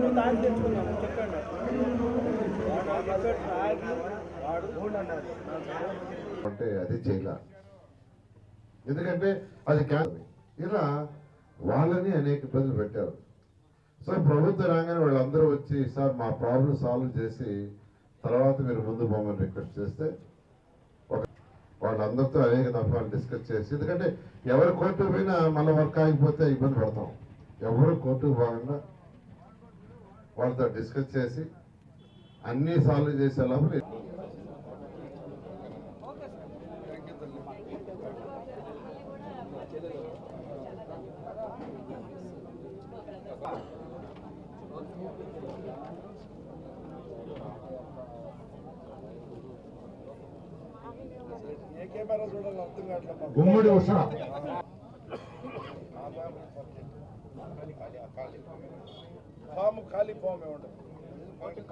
అది నువ్వు చెప్పండి. అంటే అది చేయలే ఎందుకంటే అది ఇలా వాళ్ళని అనేక ఇబ్బందులు పెట్టారు. సో ప్రభుత్వం రాగానే వాళ్ళందరూ వచ్చి సార్ మా ప్రాబ్లం సాల్వ్ చేసి తర్వాత మీరు ముందు పోమని రిక్వెస్ట్ చేస్తే ఒక వాళ్ళందరితో అనేక దఫాలు డిస్కస్ చేసి ఎందుకంటే ఎవరు కోర్టు పోయినా మళ్ళీ వర్క్ ఆగిపోతే ఇబ్బంది పడతాం. ఎవరు కోర్టుకు పోకుండా వాళ్ళతో డిస్కస్ చేసి అన్నీ సాల్వ్ చేసే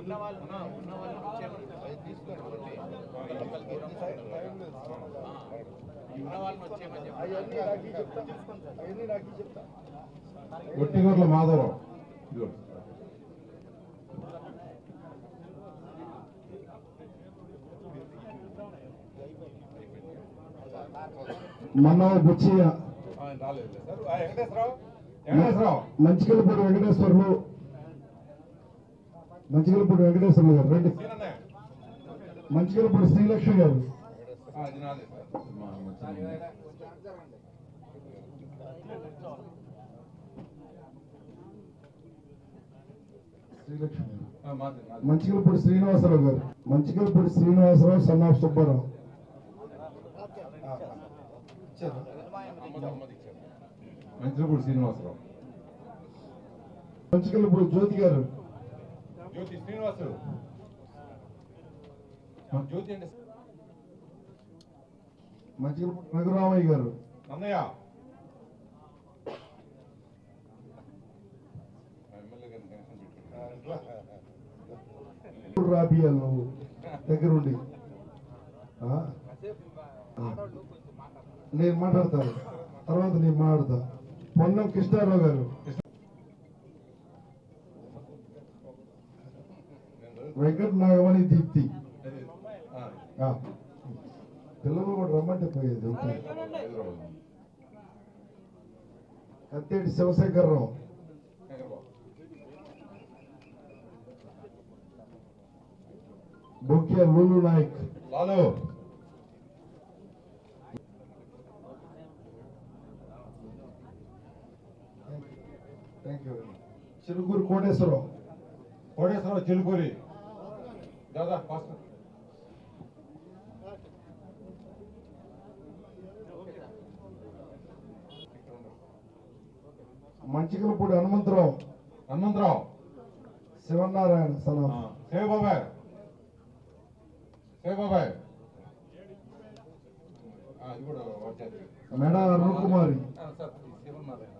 ఉన్న వాళ్ళు ఉన్న వాళ్ళు ఒట్టిగొర్ల మాధవరావు. ఇదిగో. మన బుచ్చియ వెంకటేశ్వరరావు? వెంకటేశ్వరరావు. మంచికలపూడి వెంకటేశ్వర్లు. మంచిగలపూడి వెంకటేశ్వర గారు రండి. మంచిగలపూడి శ్రీలక్ష్మి గారు. మంచిగలపూడి గారు. శ్రీనివాసరావు గారు. Manchigalapudi Srinivasarao son of Subbarao. మంచిగలపూడి Srinivasarao. Manchigalapudi Jyothi garu. Jyothi Srinivasu జ్యోతి అంటే మంచికలపూడి రఘురామయ్య గారు. అన్నయ్య. రాబియా నువ్వు దగ్గరుండి. నేను మాట్లాడతాను. తర్వాత నేను మాట్లాడతా. పొన్నం కృష్ణారావు గారు. వెంకట నాగమణి దీప్తి. పిల్లలు కూడా రమ్మంటే పోయేది. Katteti Sivasankarrao. Bokkiya Lulu Nayak. Lalu. Thank you Chirukuru Koteswararao. Koteswararao Chilukuri. Dada fast Manchikalapudi Hanumantharao. Hanumantharao. Sivanarayana సలాం. శివబాబాయ్. శివబాబాయ్. అది కూడా వచ్చేది. మెడ అరుణకుమారి. సార్ శివనారాయణ.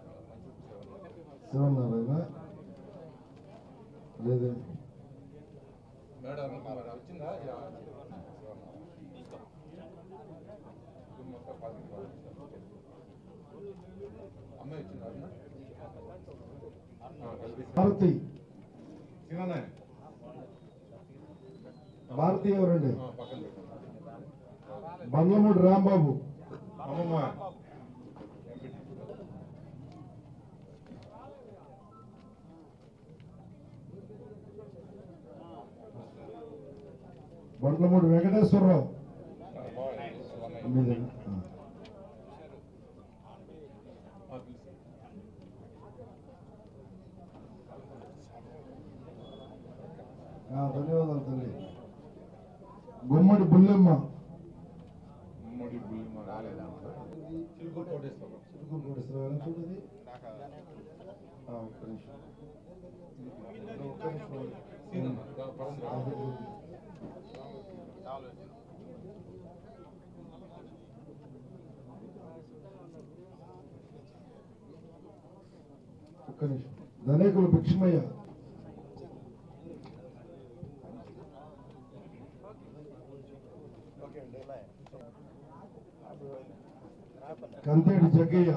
శివనారాయణ. లేదే మేడం వచ్చిందా. మొత్తం వచ్చారు. అమ్మాయి వచ్చిందా భారతి. భారతి ఎవరండి? బండ్లమూడి రాంబాబు. అమ్మమ్మ. బండ్లమూడి వెంకటేశ్వరరావు. ధన్యవాదాలు తల్లి. గుమ్మడి బుల్లెమ్మ. ఉమ్మడి బుల్లిమ రాలేదా చిలుకూరు కోటేశ్వరరావు. చిలుకూరు కోటేశ్వరరావు చూడది ఆ, ఒక్క నిమిషం. ఆలోచన ధనేకులు భిక్షమయ్య. కంతేడు జగ్గయ్య.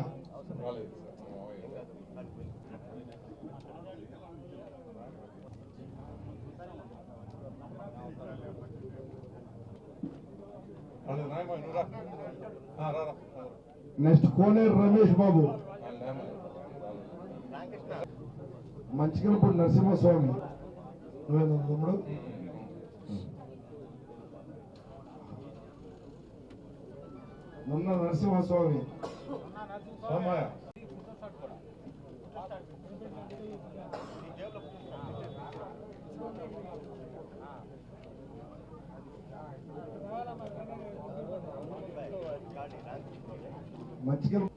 నెక్స్ట్ కోనేరు రమేష్ బాబు. మంచికలపూడి నరసింహస్వామి. నువ్వేనా తమ్ముడు నున్న నరసింహస్వామి. you. మంచికల్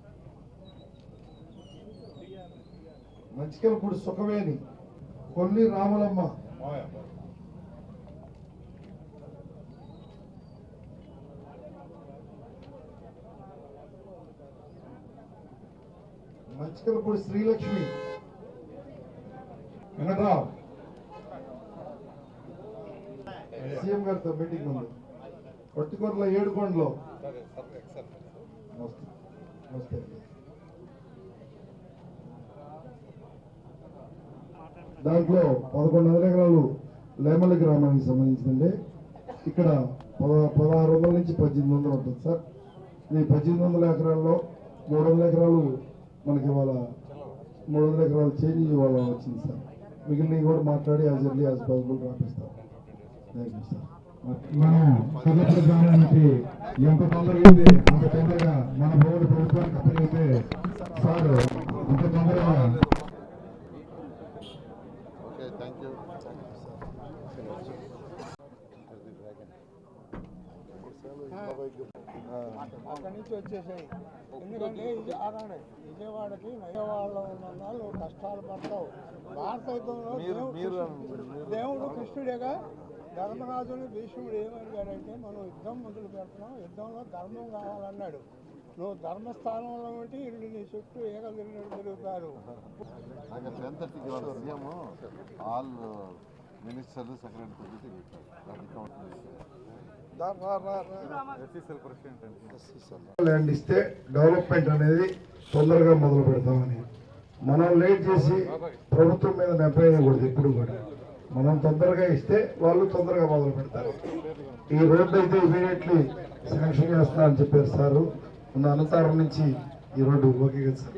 మంచికలపూడి సుఖవేణి కొల్లి రామలమ్మ. మంచికలపూడి శ్రీలక్ష్మి. వెంకట్రావు. సీఎం గారితో మీటింగ్ ఉంది. కొట్టికొండలో ఏడుకొండలో. నమస్తే. నమస్తే. దాంట్లో పదకొండు వందల ఎకరాలు లేమల్లి గ్రామానికి సంబంధించిందండి ఇక్కడ పద పదహారు వందల నుంచి పద్దెనిమిది వందలు ఉంటుంది సార్. ఈ పద్దెనిమిది వందల ఎకరాల్లో మూడు వందల ఎకరాలు మనకి ఇవాళ మూడు వందల ఎకరాలు చేంజ్ ఇవాళ వచ్చింది సార్. మిగిలినవి కూడా మాట్లాడి as early as possible రాపిస్తాం. Thank you sir. మనం కర్లపల్లి గ్రామానికి ఎంత తొందరగా అయితే అంత తొందరగా మన భూములు ప్రభుత్వానికి అప్పగితే సార్ అంత తొందరగా అక్కడి నుంచి వచ్చేసాయి ఎందుకంటే ఇది విజయవాడకి విజయవాడలో ఉన్న వాళ్ళు కష్టాలు పడతావు భారతదేశంలో దేవుడు కృష్ణుడేగా ధర్మరాజుని భీష్ముడు ఏమడిగాడంటే మనం యుద్ధం మొదలు పెడుతున్నాం యుద్ధంలో ధర్మం కావాలన్నాడు. నువ్వు ధర్మస్థానంలో ఉంటే ఇల్లు నీ చుట్టూ ఏగలు తిరిగినట్టు తిరుగుతారు. ఆల్ మినిస్టర్లు సెక్రటరీ ల్యాండ్ ఇస్తే డెవలప్మెంట్ అనేది తొందరగా మొదలు పెడతామని. మనం లేట్ చేసి ప్రభుత్వం మీద నెప్పేయకూడదు ఎప్పుడు కూడా. మనం తొందరగా ఇస్తే వాళ్ళు తొందరగా మొదలు పెడతారు. ఈ రోడ్డు అయితే ఇమీడియట్లీ శాంక్షన్ చేస్తా అని చెప్పారు సారు. మన అనంతరం నుంచి ఈ రోడ్డు ఓకే కదా సార్?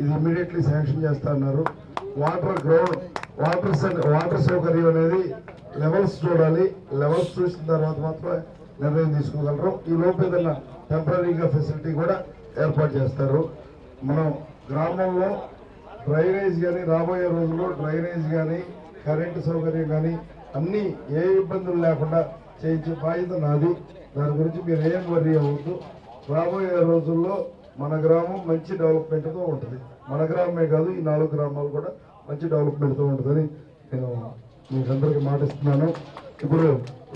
ఇది ఇమీడియట్లీ శాంక్షన్ చేస్తా అన్నారు. వాటర్ గ్రౌండ్ వాటర్ వాటర్ సౌకర్యం అనేది లెవెల్స్ చూడాలి. లెవెల్స్ చూసిన తర్వాత మాత్రమే నిర్ణయం తీసుకోగలరు. ఈ లోపు ఏదైనా టెంపరీగా ఫెసిలిటీ కూడా ఏర్పాటు చేస్తారు. మనం గ్రామంలో డ్రైనేజ్ కానీ రాబోయే రోజుల్లో డ్రైనేజ్ కానీ కరెంటు సౌకర్యం కానీ అన్నీ ఏ ఇబ్బందులు లేకుండా చేయించే బాధ్యత నాది. దాని గురించి మీరు ఏం వర్రీ అవ్వద్దు. రాబోయే రోజుల్లో మన గ్రామం మంచి డెవలప్మెంట్తో ఉంటుంది. మన గ్రామమే కాదు ఈ నాలుగు గ్రామాలు కూడా మంచి డెవలప్మెంట్తో ఉంటుందని నేను మీకు అందరికీ మాటిస్తున్నాను. ఇప్పుడు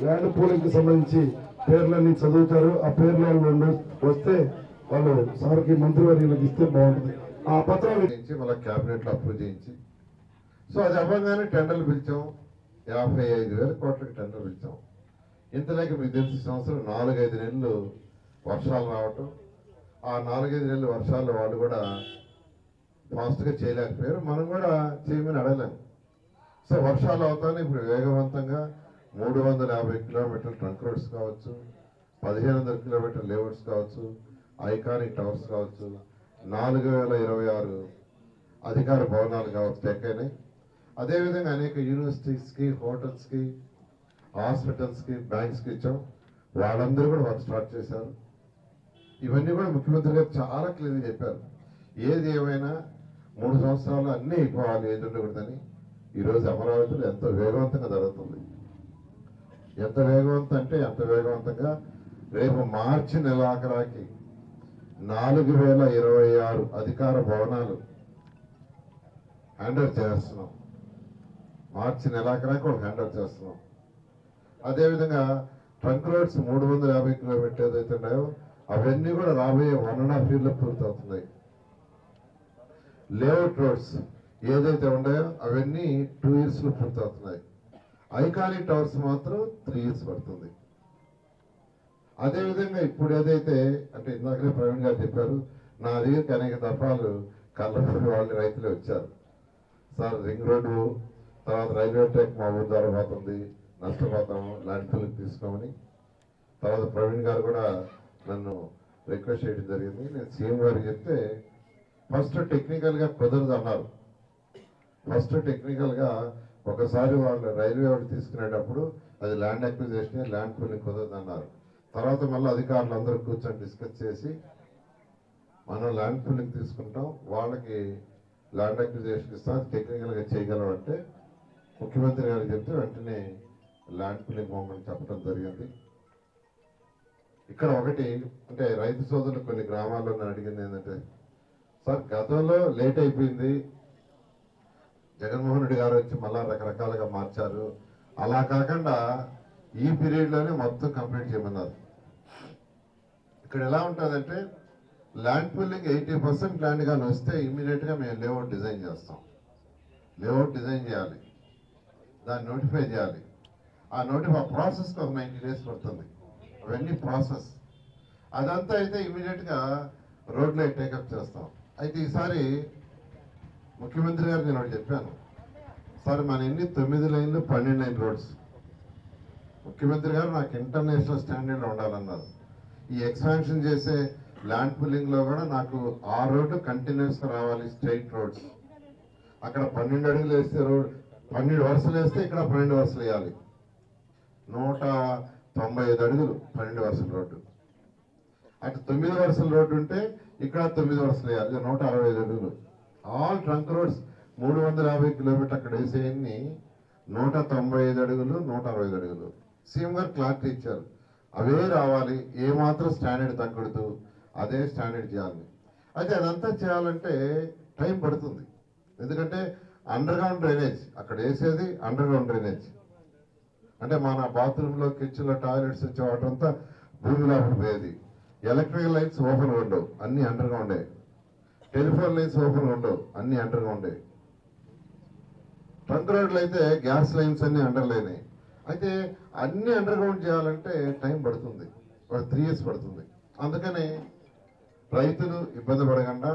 ల్యాండ్ పూలింగ్కి సంబంధించి పేర్లన్నీ చదువుతారు. ఆ పేర్లు వస్తే వాళ్ళు సార్కి మంత్రివర్యులకు ఇస్తే బాగుంటుంది. ఆ పత్రాలు మళ్ళీ క్యాబినెట్లో అప్రూవ్ చేయించి సో అది అవ్వగానే టెండర్లు పిలిచాం. యాభై ఐదు వేల కోట్లకి టెండర్ పిలిచాం. ఇంతలేక మీకు తెలిసిన సంవత్సరం నాలుగైదు నెలలు వర్షాలు రావటం. ఆ నాలుగైదు నెలలు వర్షాలు వాళ్ళు కూడా ఫాస్ట్గా చేయలేకపోయారు. మనం కూడా చేయమని అడగలేము సో వర్షాలు అవుతానే ఇప్పుడు వేగవంతంగా మూడు వందల యాభై కిలోమీటర్ల ట్రంక్ రోడ్స్ కావచ్చు పదిహేను వందల కిలోమీటర్ లేఅవుట్స్ కావచ్చు ఐకానిక్ టవర్స్ కావచ్చు నాలుగు వేల ఇరవై ఆరు అధికార భవనాలు కావచ్చు టెక్కైనాయి అదేవిధంగా అనేక యూనివర్సిటీస్కి హోటల్స్కి హాస్పిటల్స్కి బ్యాంక్స్కి ఇచ్చాం. వాళ్ళందరూ కూడా వర్క్ స్టార్ట్ చేశారు. ఇవన్నీ కూడా ముఖ్యమంత్రి గారు చాలా క్లియర్గా చెప్పారు. ఏది ఏమైనా మూడు సంవత్సరాలు అన్నీ అయిపోవాలి ఏది ఉండకూడదని. ఈరోజు అమరావతిలో ఎంతో వేగవంతంగా జరుగుతుంది. ఎంత వేగవంతం అంటే ఎంత వేగవంతంగా రేపు మార్చి నెలాఖరాకి నాలుగు వేల ఇరవై ఆరు అధికార భవనాలు హ్యాండ్ ఓవర్ చేస్తున్నాం. మార్చి నెలాఖరాకి వాళ్ళు హ్యాండ్ ఓవర్ చేస్తున్నాం. అదేవిధంగా ట్రంక్ రోడ్స్ మూడు వందల యాభై కిలోమీటర్ ఏదైతే ఉన్నాయో అవన్నీ కూడా రాబోయే వన్ అండ్ హాఫ్ ఇయర్లో పూర్తవుతున్నాయి. లేఅవుట్ రోడ్స్ ఏదైతే ఉన్నాయో అవన్నీ టూ ఇయర్స్లో పూర్తవుతున్నాయి. ఐకానిక్ టవర్స్ మాత్రం త్రీ ఇయర్స్ పడుతుంది. అదేవిధంగా ఇప్పుడు ఏదైతే అంటే ఇందాకనే ప్రవీణ్ గారు చెప్పారు నా దగ్గరికి అనేక దఫాలు కల్లపూడి వాళ్ళు రైతులు వచ్చారు. సార్ రింగ్ రోడ్డు తర్వాత రైల్వే ట్రాక్ మా ఊరు ద్వారా పోతుంది నష్టపోతాము ల్యాండ్ ఫిల్కి తీసుకోమని. తర్వాత ప్రవీణ్ గారు కూడా నన్ను రిక్వెస్ట్ చేయడం జరిగింది. నేను సీఎం గారికి చెప్తే ఫస్ట్ టెక్నికల్గా కుదరదు అన్నారు. ఫస్ట్ టెక్నికల్గా ఒకసారి వాళ్ళు రైల్వే వాళ్ళు తీసుకునేటప్పుడు అది ల్యాండ్ అక్విజేషన్ ల్యాండ్ పూలింగ్ కుదరదు అన్నారు. తర్వాత మళ్ళీ అధికారులు అందరూ కూర్చొని డిస్కస్ చేసి మనం ల్యాండ్ పూలింగ్ తీసుకుంటాం వాళ్ళకి ల్యాండ్ అక్విజేషన్ ఇస్తాం టెక్నికల్గా చేయగలమంటే ముఖ్యమంత్రి గారు చెప్తే వెంటనే ల్యాండ్ పూలింగ్ మూమెంట్ చెప్పడం జరిగింది. ఇక్కడ ఒకటి అంటే రైతు సోదరులు కొన్ని గ్రామాల్లో అడిగింది ఏంటంటే సార్ గతంలో లేట్ అయిపోయింది. జగన్మోహన్ రెడ్డి గారు వచ్చి మళ్ళా రకరకాలుగా మార్చారు. అలా కాకుండా ఈ పీరియడ్లోనే మొత్తం కంప్లీట్ చేయమన్నారు. ఇక్కడ ఎలా ఉంటుందంటే land pooling eighty percent land కానీ వస్తే ఇమీడియట్గా మేము లేఅవుట్ డిజైన్ చేస్తాం. లేఅవుట్ డిజైన్ చేయాలి. దాన్ని నోటిఫై చేయాలి. ఆ నోటిఫై ప్రాసెస్కి ఒక నైంటీ డేస్ పడుతుంది. అవన్నీ ప్రాసెస్ అదంతా అయితే ఇమీడియట్గా రోడ్లో టేకప్ చేస్తాం. అయితే ఈసారి ముఖ్యమంత్రి గారు నేను ఒకటి చెప్పాను. సార్ మన ఎన్ని తొమ్మిది లైన్లు పన్నెండు లైన్ రోడ్స్. ముఖ్యమంత్రి గారు నాకు ఇంటర్నేషనల్ స్టాండర్డ్ ఉండాలన్నారు. ఈ ఎక్స్పాన్షన్ చేసే ల్యాండ్ పుల్లింగ్లో కూడా నాకు ఆ రోడ్డు కంటిన్యూస్గా రావాలి స్ట్రైట్ రోడ్స్ అక్కడ పన్నెండు అడుగులు వేస్తే రోడ్ పన్నెండు వరుసలు వేస్తే ఇక్కడ పన్నెండు వరుసలు వేయాలి. నూట తొంభై ఐదు అడుగులు పన్నెండు వరుసల రోడ్డు. అటు తొమ్మిది వరుసల రోడ్డు ఉంటే ఇక్కడ తొమ్మిది వరుసలు వేయాలి. నూట అరవై ఐదు అడుగులు. ఆల్ ట్రంక్ రోడ్స్ మూడు వందల యాభై కిలోమీటర్ అక్కడ వేసేయన్ని నూట తొంభై ఐదు అడుగులు నూట అరవై ఐదు అడుగులు. సీఎం గారు క్లారిటీ ఇచ్చారు. అవే రావాలి. ఏ మాత్రం స్టాండర్డ్ తగ్గకూడదు. అదే స్టాండర్డ్ చేయాలి. అయితే అదంతా చేయాలంటే టైం పడుతుంది. ఎందుకంటే అండర్ గ్రౌండ్ డ్రైనేజ్ అక్కడ వేసేది అండర్ గ్రౌండ్ డ్రైనేజ్ అంటే మన బాత్రూంలో కిచెన్లో టాయిలెట్స్ వచ్చే వాటర్ అంతా భూమి లోపల పోయేది. ఎలక్ట్రికల్ లైన్స్ ఓపెన్ ఉండవు అన్ని అండర్ గ్రౌండే టెలిఫోన్ లైన్స్ ఓపెన్ ఉండవు అన్ని అండర్ గ్రౌండే ట్రంక్ రోడ్లు అయితే గ్యాస్ లైన్స్ అన్ని అండర్ లైన్ అయితే అన్ని అండర్ గ్రౌండ్ చేయాలంటే టైం పడుతుంది. ఒక త్రీ ఇయర్స్ పడుతుంది. అందుకని రైతులు ఇబ్బంది పడకుండా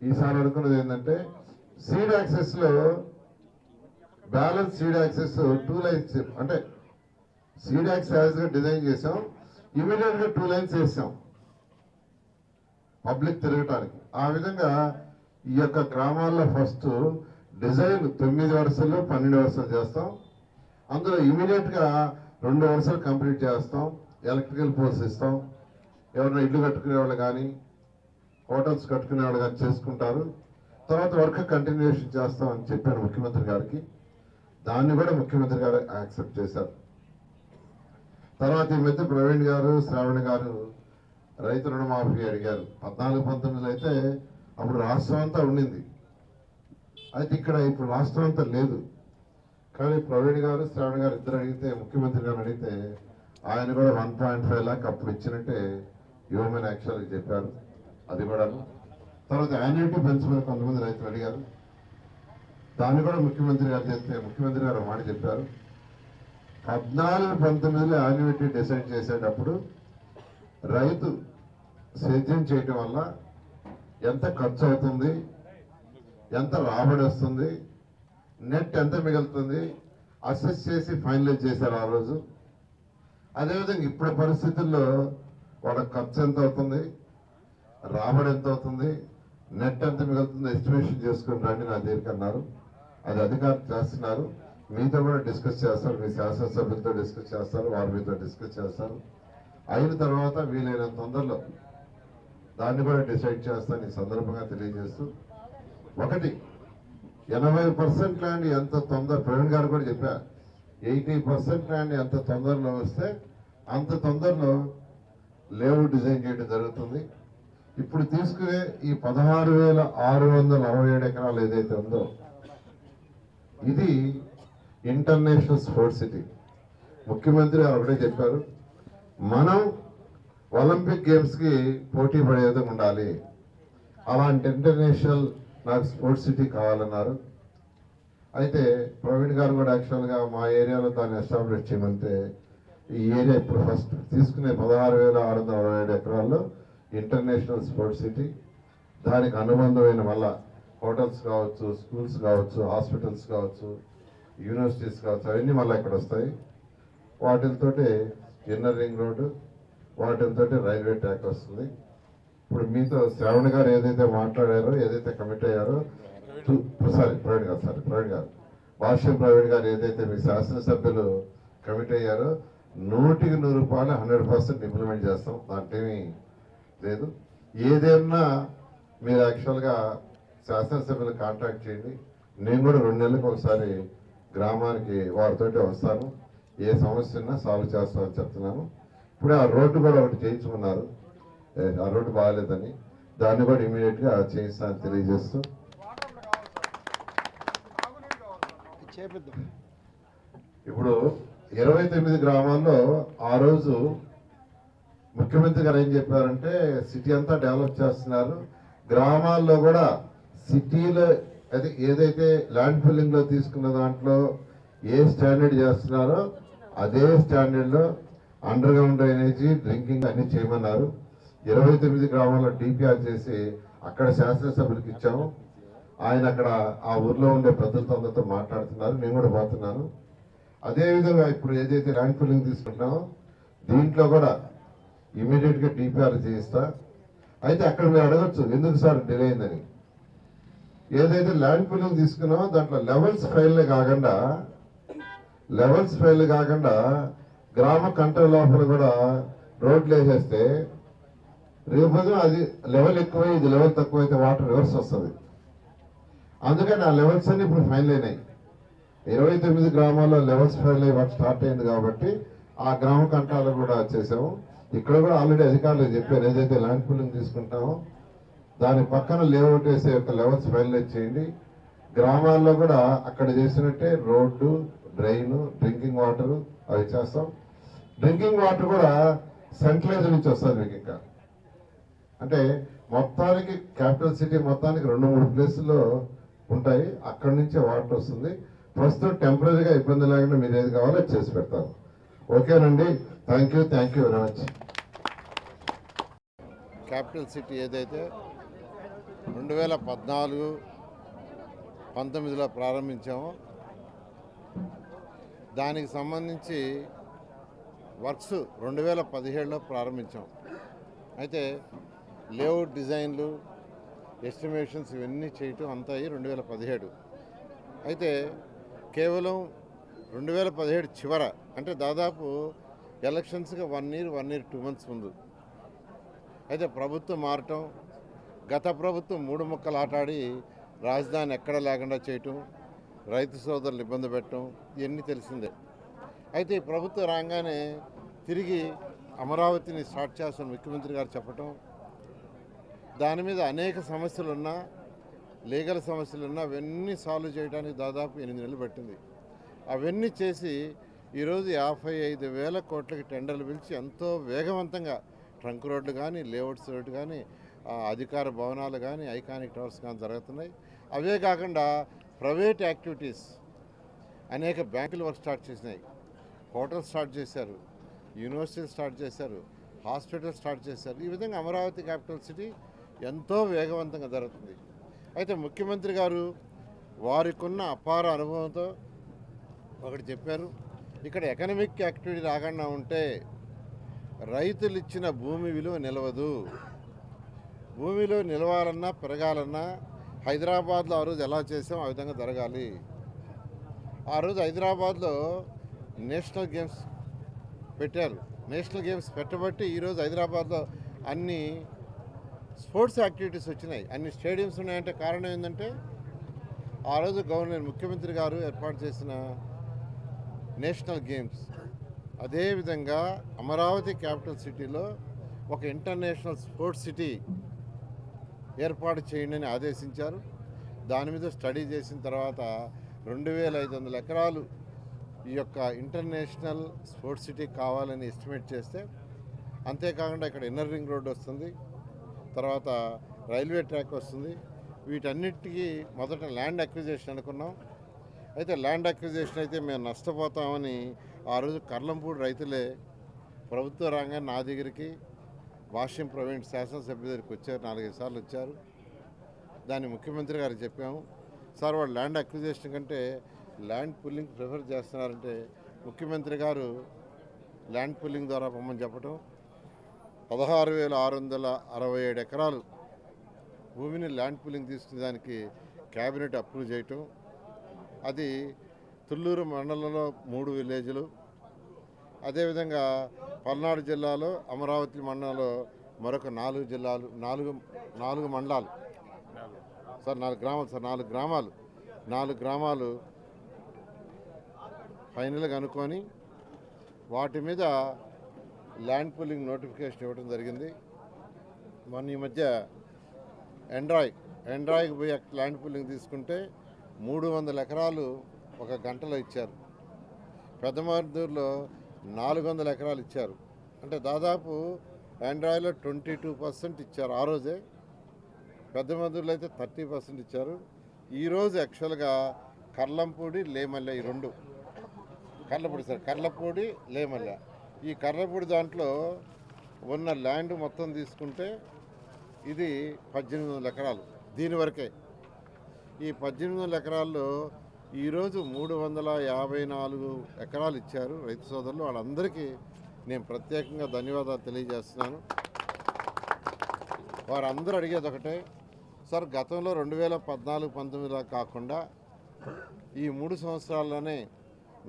ఈసారి అనుకున్నది ఏంటంటే seed యాక్సెస్లో balance seed access two lines అంటే సీడ్ యాక్సెస్గా డిజైన్ చేసాం ఇమీడియట్గా టూ లైన్స్ వేసాం. పబ్లిక్ తిరగటానికి. ఆ విధంగా ఈ యొక్క గ్రామాల్లో ఫస్ట్ డిజైన్ తొమ్మిది వరుసలు పన్నెండు వరుసలు చేస్తాం. అందులో ఇమీడియట్గా రెండు వరుసలు కంప్లీట్ చేస్తాం. ఎలక్ట్రికల్ పోల్స్ ఇస్తాం. ఎవరైనా ఇల్లు కట్టుకునే వాళ్ళు కానీ హోటల్స్ కట్టుకునే వాళ్ళు కానీ చేసుకుంటారు. తర్వాత వర్క్ కంటిన్యూషన్ చేస్తామని చెప్పాను ముఖ్యమంత్రి గారికి. దాన్ని కూడా ముఖ్యమంత్రి గారు యాక్సెప్ట్ చేశారు. తర్వాత ఈ మధ్య ప్రవీణ్ గారు శ్రావణ్ గారు రైతు రుణమాఫీ అడిగారు. పద్నాలుగు పంతొమ్మిదిలో అయితే అప్పుడు రాష్ట్రం అంతా ఉండింది. అయితే ఇక్కడ ఇప్పుడు రాష్ట్రం అంతా లేదు. కానీ ప్రవీణ్ గారు శ్రావణ్ గారు ఇద్దరు అడిగితే ముఖ్యమంత్రి గారు అడిగితే ఆయన కూడా వన్ పాయింట్ ఫైవ్ లాక్ అప్పుడు ఇచ్చినట్టే హ్యూమన్ యాక్చువల్గా చెప్పారు. అది కూడా తర్వాత యాన్యుటీ పెంచమని కొంతమంది రైతులు అడిగారు. దాన్ని కూడా ముఖ్యమంత్రి గారు చెప్తే ముఖ్యమంత్రి గారు మాట చెప్పారు. పద్నాలుగు పంతొమ్మిదిలో యాన్యుటీ డిసైడ్ చేసేటప్పుడు రైతు సేద్యం చేయటం వల్ల ఎంత ఖర్చు అవుతుంది ఎంత రాబడి వస్తుంది నెట్ ఎంత మిగులుతుంది అసెస్ చేసి ఫైనలైజ్ చేశారు ఆ రోజు. అదేవిధంగా ఇప్పుడు పరిస్థితుల్లో వాళ్ళ ఖర్చు ఎంత అవుతుంది రాబడి ఎంత అవుతుంది నెట్ ఎంత మిగులుతుంది. ఎస్టిమేషన్ చేసుకుని రండి నా దగ్గరికి అన్నారు. అది అధికారులు చేస్తున్నారు. మీతో కూడా డిస్కస్ చేస్తారు. మీ శాసనసభ్యులతో డిస్కస్ చేస్తారు. వారు మీతో డిస్కస్ చేస్తారు. అయిన తర్వాత వీలైనంత తొందరలో దాన్ని కూడా డిసైడ్ చేస్తాను ఈ సందర్భంగా తెలియజేస్తూ. ఒకటి ఎనభై పర్సెంట్ ల్యాండ్ ఎంత తొందర ప్రవీణ్ గారు కూడా చెప్పా ఎయిటీ పర్సెంట్ ల్యాండ్ ఎంత తొందరలో వస్తే అంత తొందరలో లేఅవుట్ డిజైన్ చేయడం జరుగుతుంది. ఇప్పుడు తీసుకునే ఈ పదహారు వేల ఆరు వందల అరవై ఏడు ఎకరాలు ఏదైతే ఉందో ఇది ఇంటర్నేషనల్ స్పోర్ట్స్ సిటీ. ముఖ్యమంత్రి గారు ఒకటే చెప్పారు మనం ఒలింపిక్ గేమ్స్కి పోటీ పడేది ఉండాలి. అలాంటి ఇంటర్నేషనల్ నాకు స్పోర్ట్స్ సిటీ కావాలన్నారు. అయితే ప్రవీణ్ గారు కూడా యాక్చువల్గా మా ఏరియాలో దాన్ని ఎస్టాబ్లిష్ చేయమంటే ఈ ఏరియా ఇప్పుడు ఫస్ట్ తీసుకునే పదహారు వేల ఆరు వందల అరవై ఏడు ఎకరాల్లో ఇంటర్నేషనల్ స్పోర్ట్స్ సిటీ. దానికి అనుబంధమైన మళ్ళా హోటల్స్ కావచ్చు స్కూల్స్ కావచ్చు హాస్పిటల్స్ కావచ్చు యూనివర్సిటీస్ కావచ్చు అవన్నీ మళ్ళీ ఇక్కడ వస్తాయి. వాటితోటి ఇన్నర్ రింగ్ రోడ్డు వాటితోటి రైల్వే ట్రాక్ వస్తుంది. ఇప్పుడు మీతో శ్రావణ్ గారు ఏదైతే మాట్లాడారో ఏదైతే కమిట్ అయ్యారో సారీ ప్రవీణ్ గారు సారీ ప్రవీణ్ గారు భాష్యం ప్రవీణ్ గారు ఏదైతే మీ శాసనసభ్యులు కమిట్ అయ్యారో నూటికి నూరు రూపాయలు హండ్రెడ్ పర్సెంట్ ఇంప్లిమెంట్ చేస్తాం. దాంట్లో లేదు. ఏదైనా మీరు యాక్చువల్గా శాసనసభ్యులు కాంటాక్ట్ చేయండి. నేను కూడా రెండు నెలలకు ఒకసారి గ్రామానికి వారితోటి వస్తాను. ఏ సమస్య ఉన్నా సాల్వ్ చేస్తామని చెప్తున్నాను. ఇప్పుడే ఆ రోడ్డు కూడా ఒకటి చేయించుకున్నారు ఆ రోడ్డు బాగాలేదని. దాన్ని కూడా ఇమీడియట్గా చేయిస్తానని తెలియజేస్తూ. ఇప్పుడు ఇరవై తొమ్మిది గ్రామాల్లో ఆ రోజు ముఖ్యమంత్రి గారు ఏం చెప్పారంటే సిటీ అంతా డెవలప్ చేస్తున్నారు. గ్రామాల్లో కూడా సిటీలో అది ఏదైతే ల్యాండ్ ఫిల్లింగ్లో తీసుకున్న దాంట్లో ఏ స్టాండర్డ్ చేస్తున్నారో అదే స్టాండర్డ్లో అండర్ గ్రౌండ్ డ్రైనేజీ డ్రింకింగ్ అన్ని చేయమన్నారు. ఇరవై తొమ్మిది గ్రామాల్లో డిపిఆర్ చేసి అక్కడ శాసనసభ్యులకు ఇచ్చాము. ఆయన అక్కడ ఆ ఊర్లో ఉండే పెద్దలతో అందరితో మాట్లాడుతున్నారు. నేను కూడా పోతున్నాను. అదేవిధంగా ఇప్పుడు ఏదైతే ల్యాండ్ ఫిల్లింగ్ తీసుకుంటున్నామో దీంట్లో కూడా ఇమీడియట్గా టీపీఆర్ డిపిఆర్ చేయిస్తా. అయితే అక్కడ మీరు అడగచ్చు ఎందుకు సార్ డిలే అయిందని? ఏదైతే ల్యాండ్ ఫిల్లింగ్ తీసుకున్నామో దాంట్లో లెవెల్స్ ఫైల్ కాకుండా లెవెల్స్ ఫెయిల్ కాకుండా గ్రామ కంట్రోల్ లోపల కూడా రోడ్లు వేసేస్తే రేపు అది లెవెల్ ఎక్కువై ఇది లెవెల్ తక్కువ అయితే వాటర్ రివర్స్ వస్తుంది. అందుకని ఆ లెవెల్స్ అన్ని ఇప్పుడు ఫైనల్ అయినాయి. ఇరవై తొమ్మిది గ్రామాల్లో లెవెల్స్ ఫైనల్ అయ్యి వాటి స్టార్ట్ అయింది కాబట్టి ఆ గ్రామ కంటాలు కూడా చేసాము. ఇక్కడ కూడా ఆల్రెడీ అధికారులు చెప్పారు? ఏదైతే ల్యాండ్ ఫిల్లింగ్ తీసుకుంటామో దాని పక్కన లేఅవుట్ వేసే యొక్క లెవెల్స్ ఫైనలైజ్ చేయండి. గ్రామాల్లో కూడా అక్కడ చేసినట్టే రోడ్డు డ్రైన్ డ్రింకింగ్ వాటర్ అవి చేస్తాం. డ్రింకింగ్ వాటర్ కూడా సెంట్రలైజ్ నుంచి వస్తుంది మీకు ఇంకా. అంటే మొత్తానికి క్యాపిటల్ సిటీ మొత్తానికి రెండు మూడు ప్లేసుల్లో ఉంటాయి. అక్కడి నుంచే వాటర్ వస్తుంది. ప్రస్తుతం టెంపరీగా ఇబ్బంది లేకుండా మీరు ఏది కావాలో చేసి పెడతారు. ఓకేనండి thank you thank you very much capital city ఏదైతే రెండు వేల పద్నాలుగు పంతొమ్మిదిలో ప్రారంభించామో దానికి సంబంధించి వర్క్స్ రెండు వేల పదిహేడులో ప్రారంభించాం. అయితే లేఅవుట్ డిజైన్లు ఎస్టిమేషన్స్ ఇవన్నీ చేయటం అంతా అయ్యి రెండు వేల పదిహేడు. అయితే కేవలం రెండు వేల పదిహేడు చివర అంటే దాదాపు ఎలక్షన్స్కి one year one year two months ముందు. అయితే ప్రభుత్వం మారటం గత ప్రభుత్వం మూడు ముక్కలు ఆటాడి రాజధాని ఎక్కడ లేకుండా చేయటం రైతు సోదరులు ఇబ్బంది పెట్టడం ఇవన్నీ తెలిసిందే. అయితే ఈ ప్రభుత్వం రాగానే తిరిగి అమరావతిని స్టార్ట్ చేస్తున్న ముఖ్యమంత్రి గారు చెప్పటం దాని మీద అనేక సమస్యలు ఉన్నా లీగల్ సమస్యలు ఉన్నా అవన్నీ సాల్వ్ చేయడానికి దాదాపు ఎనిమిది నెలలు పట్టింది. అవన్నీ చేసి ఈరోజు యాభై ఐదు వేల కోట్లకి టెండర్లు పిలిచి ఎంతో వేగవంతంగా ట్రంక్ రోడ్లు కానీ లేఅవుట్స్ రోడ్డు కానీ అధికార భవనాలు కానీ ఐకానిక్ టవర్స్ కానీ జరుగుతున్నాయి. అవే కాకుండా ప్రైవేట్ యాక్టివిటీస్ అనేక బ్యాంకులు వర్క్ స్టార్ట్ చేసినాయి. హోటల్స్ స్టార్ట్ చేశారు యూనివర్సిటీలు స్టార్ట్ చేశారు హాస్పిటల్ స్టార్ట్ చేశారు. ఈ విధంగా అమరావతి క్యాపిటల్ సిటీ ఎంతో వేగవంతంగా జరుగుతుంది. అయితే ముఖ్యమంత్రి గారు వారికున్న అపార అనుభవంతో ఒకటి చెప్పారు. ఇక్కడ ఎకనమిక్ యాక్టివిటీ రాకుండా ఉంటే రైతులు ఇచ్చిన భూమి విలువ నిలవదు. భూమిలో నిలవాలన్నా పెరగాలన్నా హైదరాబాద్లో ఆ రోజు ఎలా చేసాం ఆ విధంగా జరగాలి. ఆ రోజు హైదరాబాద్లో నేషనల్ గేమ్స్ పెట్టారు. నేషనల్ గేమ్స్ పెట్టబట్టి ఈరోజు హైదరాబాద్లో అన్ని స్పోర్ట్స్ యాక్టివిటీస్ వచ్చినాయి. అన్ని స్టేడియంస్ ఉన్నాయంటే కారణం ఏంటంటే ఆ రోజు గవర్నర్ ముఖ్యమంత్రి గారు ఏర్పాటు చేసిన నేషనల్ గేమ్స్. అదేవిధంగా అమరావతి క్యాపిటల్ సిటీలో ఒక ఇంటర్నేషనల్ స్పోర్ట్స్ సిటీ ఏర్పాటు చేయండి అని ఆదేశించారు. దాని మీద స్టడీ చేసిన తర్వాత రెండు వేల ఐదు వందల ఎకరాలు ఈ యొక్క ఇంటర్నేషనల్ స్పోర్ట్స్ సిటీ కావాలని ఎస్టిమేట్ చేస్తే అంతేకాకుండా ఇక్కడ ఇన్నర్ రింగ్ రోడ్ వస్తుంది తర్వాత రైల్వే ట్రాక్ వస్తుంది. వీటన్నిటికీ మొదట ల్యాండ్ అక్విజేషన్ అనుకున్నాం. అయితే ల్యాండ్ అక్విజిషన్ అయితే మేము నష్టపోతామని ఆ రోజు కర్లంపూడి రైతులే ప్రభుత్వ రంగం నా దగ్గరికి వాషింగ్ ప్రవీణ్ శాసనసభ్యు దగ్గరికి వచ్చారు నాలుగైదు సార్లు వచ్చారు. దాన్ని ముఖ్యమంత్రి గారికి చెప్పాము. సార్ వాళ్ళు ల్యాండ్ అక్విజిషన్ కంటే ల్యాండ్ పుల్లింగ్ ప్రిఫర్ చేస్తున్నారంటే ముఖ్యమంత్రి గారు ల్యాండ్ పుల్లింగ్ ద్వారా పొమ్మని చెప్పడం పదహారు వేల ఆరు వందల అరవై ఏడు ఎకరాలు భూమిని ల్యాండ్ పుల్లింగ్ తీసుకునే దానికి క్యాబినెట్ అప్రూవ్ చేయటం. అది తుళ్ళూరు మండలంలో మూడు విలేజ్లు. అదేవిధంగా పల్నాడు జిల్లాలో అమరావతి మండలంలో మరొక నాలుగు జిల్లాలు నాలుగు నాలుగు మండలాలు. సార్ నాలుగు గ్రామాలు సార్ నాలుగు గ్రామాలు. నాలుగు గ్రామాలు ఫైనల్గా అనుకొని వాటి మీద ల్యాండ్ పుల్లింగ్ నోటిఫికేషన్ ఇవ్వడం జరిగింది. మొన్న ఈ మధ్య ఎండ్రాయ్ ఎండ్రాయ్కి పోయి ల్యాండ్ పుల్లింగ్ తీసుకుంటే మూడు వందల ఎకరాలు ఒక గంటలో ఇచ్చారు. పెద్దమర్దూరులో నాలుగు వందల ఎకరాలు ఇచ్చారు. అంటే దాదాపు ఆండ్రాయిడ్లో ట్వంటీ టూ పర్సెంట్ ఇచ్చారు ఆ రోజే. పెద్దమర్దూరులో అయితే థర్టీ పర్సెంట్ ఇచ్చారు. ఈరోజు యాక్చువల్గా కర్లంపూడి లేమల్లె ఈ రెండు. కర్లపూడి సార్ కర్లపూడి లేమల్లె. ఈ కర్లపూడి దాంట్లో ఉన్న ల్యాండ్ మొత్తం తీసుకుంటే ఇది పద్దెనిమిది వందల ఎకరాలు. దీని వరకే. ఈ పద్దెనిమిది వందల ఎకరాల్లో ఈరోజు మూడు వందల యాభై నాలుగు ఎకరాలు ఇచ్చారు రైతు సోదరులు. వాళ్ళందరికీ నేను ప్రత్యేకంగా ధన్యవాదాలు తెలియజేస్తున్నాను. వారందరూ అడిగేది ఒకటే సార్ గతంలో రెండు వేల పద్నాలుగు పంతొమ్మిదిలో కాకుండా ఈ మూడు సంవత్సరాల్లోనే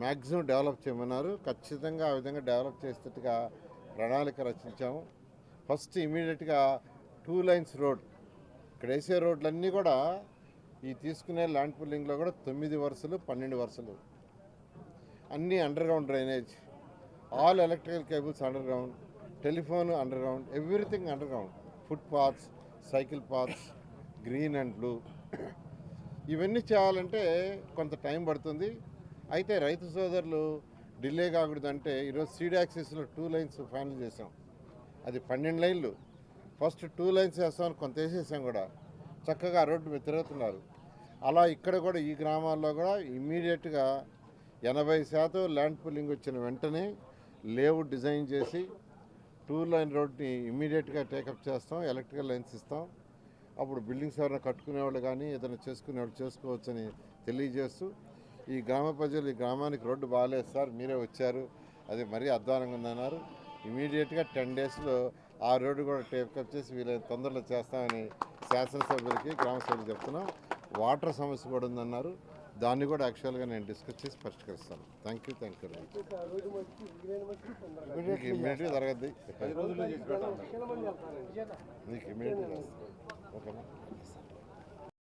మ్యాక్సిమం డెవలప్ చేయమన్నారు. ఖచ్చితంగా ఆ విధంగా డెవలప్ చేసేట్టుగా ప్రణాళిక రచించాము. ఫస్ట్ ఇమీడియట్గా టూ లైన్స్ రోడ్ ఇక్కడ వేసే రోడ్లన్నీ కూడా ఈ తీసుకునే ల్యాండ్ పుల్లింగ్లో కూడా తొమ్మిది వరుసలు పన్నెండు వరుసలు. అన్నీ underground drainage. All electrical cables underground telephone underground everything underground footpaths cycle paths green and blue ఇవన్నీ చేయాలంటే కొంత టైం పడుతుంది. అయితే రైతు సోదరులు డిలే కాకూడదంటే ఈరోజు సీడాక్సిస్లో టూ లైన్స్ ఫైనల్ చేసాం అది పన్నెండు లైన్లు. ఫస్ట్ టూ లైన్స్ వేస్తామని కొంత వేసేసాం కూడా. చక్కగా రోడ్డు మీద తిరుగుతున్నారు. అలా ఇక్కడ కూడా ఈ గ్రామాల్లో కూడా ఇమ్మీడియట్గా ఎనభై శాతం ల్యాండ్ పుల్లింగ్ వచ్చిన వెంటనే లేఅవుట్ డిజైన్ చేసి టూ లైన్ రోడ్ని ఇమ్మీడియట్గా టేకప్ చేస్తాం ఎలక్ట్రికల్ లైన్స్ ఇస్తాం. అప్పుడు బిల్డింగ్స్ ఎవరైనా కట్టుకునేవాళ్ళు కానీ ఏదైనా చేసుకునేవాళ్ళు చేసుకోవచ్చని తెలియజేస్తూ ఈ గ్రామ ప్రజలు ఈ గ్రామానికి రోడ్డు బాగాలేదు సార్ మీరే వచ్చారు. అది మరీ అధ్వానంగా ఉందన్నారు. ఇమీడియట్గా టెన్ డేస్లో ఆ రోడ్డు కూడా టేకప్ చేసి వీళ్ళని తొందరలో చేస్తామని శాసనసభ్యులకి గ్రామ సభ్యులు చెప్తున్నాం. వాటర్ సమస్య కూడా ఉందన్నారు దాన్ని కూడా యాక్చువల్గా నేను డిస్కస్ చేసి పరిష్కరిస్తాను. థ్యాంక్ యూ థ్యాంక్ యూ మీకు ఇమ్మీడియట్గా జరగద్ది. మీకు ఇమ్మీడియట్గా ఓకేనా?